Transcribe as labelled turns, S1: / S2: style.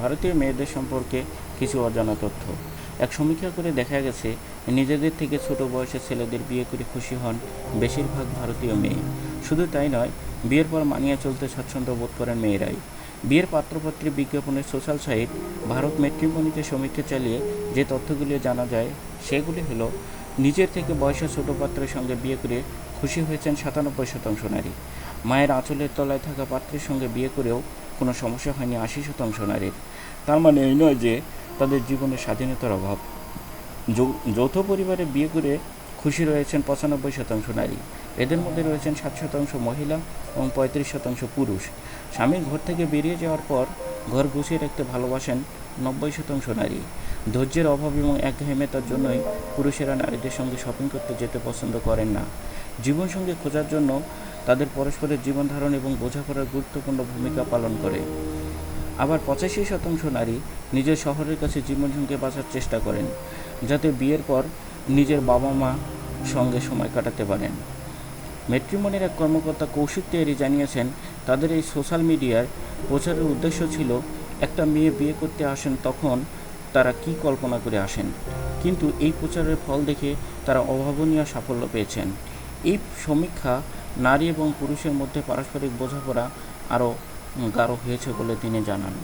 S1: ভারতীয় মেয়েদের সম্পর্কে কিছু অজানা তথ্য। এক সমীক্ষা করে দেখা গেছে, নিজেদের থেকে ছোট বয়সের ছেলেদের বিয়ে করে খুশি হন বেশিরভাগ ভারতীয় মেয়ে। শুধু তাই নয়, বিয়ের পর মানিয়ে চলতে স্বাচ্ছন্দ্য বোধ করেন মেয়েরাই। বিয়ের পাত্রপাত্রী বিজ্ঞাপনের সোশ্যাল সাইট ভারত ম্যাট্রিমনিতে সমীক্ষা চালিয়ে যে তথ্যগুলি জানা যায়, সেগুলি হলো, নিজের থেকে বয়সে ছোট পাত্রের সঙ্গে বিয়ে করে খুশি হয়েছেন সাতানব্বই শতাংশ নারী। মায়ের আঁচলের তলায় থাকা পাত্রের সঙ্গে বিয়ে করেও কোনো সমস্যা হয়নি আশি শতাংশ নারীর। তার মানে এই নয় যে তাদের জীবনে স্বাধীনতার অভাব। যৌথ পরিবারে বিয়ে করে খুশি রয়েছেন পঁচানব্বই শতাংশ নারী। এদের মধ্যে রয়েছেন ষাট শতাংশ মহিলা এবং পঁয়ত্রিশ শতাংশ পুরুষ। স্বামীর ঘর থেকে বেরিয়ে যাওয়ার পর ঘর গুছিয়ে রাখতে ভালোবাসেন নব্বই শতাংশ নারী। ধৈর্যের অভাব এবং একঘেয়েমিতার জন্যই পুরুষেরা নারীদের সঙ্গে শপিং করতে যেতে পছন্দ করেন না। জীবনসঙ্গী খোঁজার জন্য তাদের পরস্পরের জীবনধারণ এবং বোঝাপড়ার গুরুত্বপূর্ণ ভূমিকা পালন করে। আবার পঁচাশি শতাংশ নারী নিজের শহরের কাছে জীবনসঙ্গী বাঁচার চেষ্টা করেন, যাতে বিয়ের পর নিজের বাবা মা সঙ্গে সময় কাটাতে পারেন। মেট্রিমনির এক কর্মকর্তা কৌশিক তিওয়ারি জানিয়েছেন, তাদের এই সোশ্যাল মিডিয়ার প্রচারের উদ্দেশ্য ছিল, একটা মেয়ে বিয়ে করতে আসেন তখন তারা কি কল্পনা করে আসেন, কিন্তু এই প্রচারের ফল দেখে তারা অভাবনীয় সাফল্য পেয়েছেন। এই সমীক্ষা নারী এবং পুরুষের মধ্যে পারস্পরিক বোঝাপড়া আরও গাঢ় হয়েছে বলে তিনি জানান।